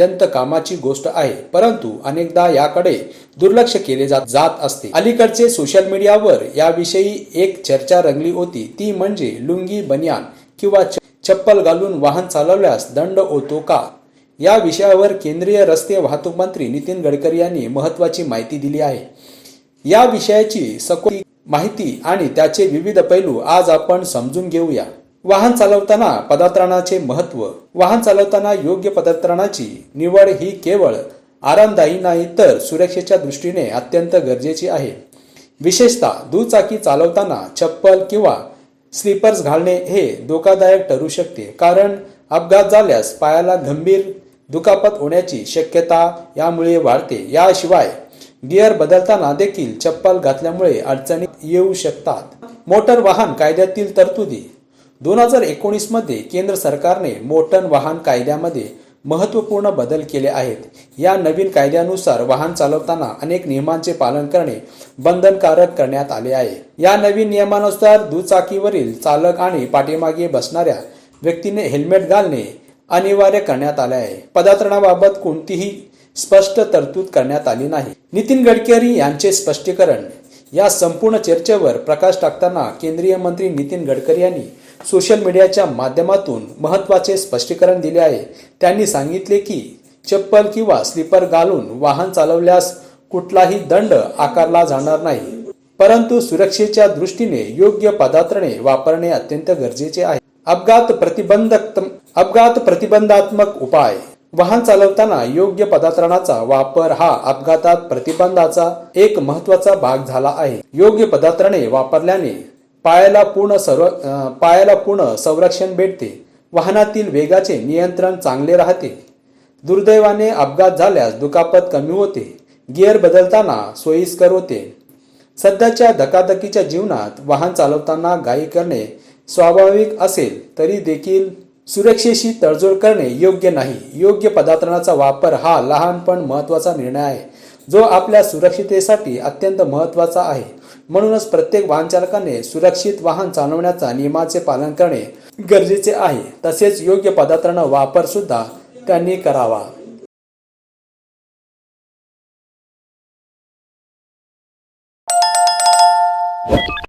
अत्यंत कामाची गोष्ट आहे. परंतु अनेकदा याकडे दुर्लक्ष केले जात जात असते. अलीकडचे सोशल मीडियावर याविषयी एक चर्चा रंगली होती. ती म्हणजे लुंगी बनियान किंवा चप्पल घालून वाहन चालवल्यास दंड होतो का? या विषयावर केंद्रीय रस्ते वाहतूक मंत्री नितीन गडकरी यांनी महत्वाची माहिती दिली आहे. या विषयाची सखोल माहिती आणि त्याचे विविध पैलू आज आपण समजून घेऊया. वाहन चालवताना पदार्थानाचे महत्त्व वाहन चालवताना योग्य पदार्थानाची निवड ही केवळ आरामदायी नाही तर सुरक्षेच्या दृष्टीने अत्यंत गरजेची आहे. विशेषतः दुचाकी चालवताना चप्पल किंवा स्लीपर्स घालणे हे धोकादायक ठरू शकते कारण अपघात झाल्यास पायाला गंभीर दुखापत होण्याची शक्यता यामुळे वाढते. याशिवाय गिअर बदलताना देखील चप्पल घातल्यामुळे अडचणी येऊ शकतात. मोटर वाहन कायद्यातील तरतुदी दोन हजार एकोणीसमध्ये केंद्र सरकारने मोटर वाहन कायद्यामध्ये महत्त्वपूर्ण बदल केले आहेत. या नवीन कायद्यानुसार वाहन चालवताना अनेक नियमांचे पालन करणे बंधनकारक करण्यात आले आहे. या नवीन नियमानुसार दुचाकीवरील चालक आणि पाठीमागे बसणाऱ्या व्यक्तीने हेल्मेट घालणे अनिवार्य करण्यात आले आहे. पदार्थाबाबत कोणतीही स्पष्ट तरतूद करण्यात आली नाही. नितीन गडकरी यांचे स्पष्टीकरण या संपूर्ण चर्चेवर प्रकाश टाकताना केंद्रीय मंत्री नितीन गडकरी यांनी सोशल मीडियाच्या माध्यमातून महत्त्वाचे स्पष्टीकरण दिले आहे. त्यांनी सांगितले की चप्पल किंवा स्लीपर घालून वाहन चालवल्यास कुठलाही दंड आकारला जाणार नाही. परंतु सुरक्षेच्या दृष्टीने योग्य पदार्थणे वापरणे अत्यंत गरजेचे आहे. अपघात प्रतिबंधक अपघात प्रतिबंधात्मक उपाय. वाहन चालवताना योग्य पदार्थांचा वापर हा अपघातात प्रतिबंधाचा एक महत्त्वाचा भाग झाला आहे. योग्य पदार्थणे वापरल्याने पायाला पूर्ण सर्व पायाला पूर्ण संरक्षण भेटते. वाहनातील वेगाचे नियंत्रण चांगले राहते. दुर्दैवाने अपघात झाल्यास दुखापत कमी होते. गिअर बदलताना सोयीस्कर होते. सध्याच्या धकाधकीच्या जीवनात वाहन चालवताना गाई करणे स्वाभाविक असेल तरी देखील सुरक्षेशी तडजोड करणे योग्य नाही. योग्य पदार्थांचा वापर हा लहान पण महत्त्वाचा निर्णय आहे जो आपल्या सुरक्षितेसाठी अत्यंत महत्त्वाचा आहे. म्हणूनच प्रत्येक वाहन चालकाने सुरक्षित वाहन चालवण्याचा नियमाचे पालन करणे गरजेचे आहे. तसेच योग्य पदार्थांना वापर सुद्धा त्यांनी करावा.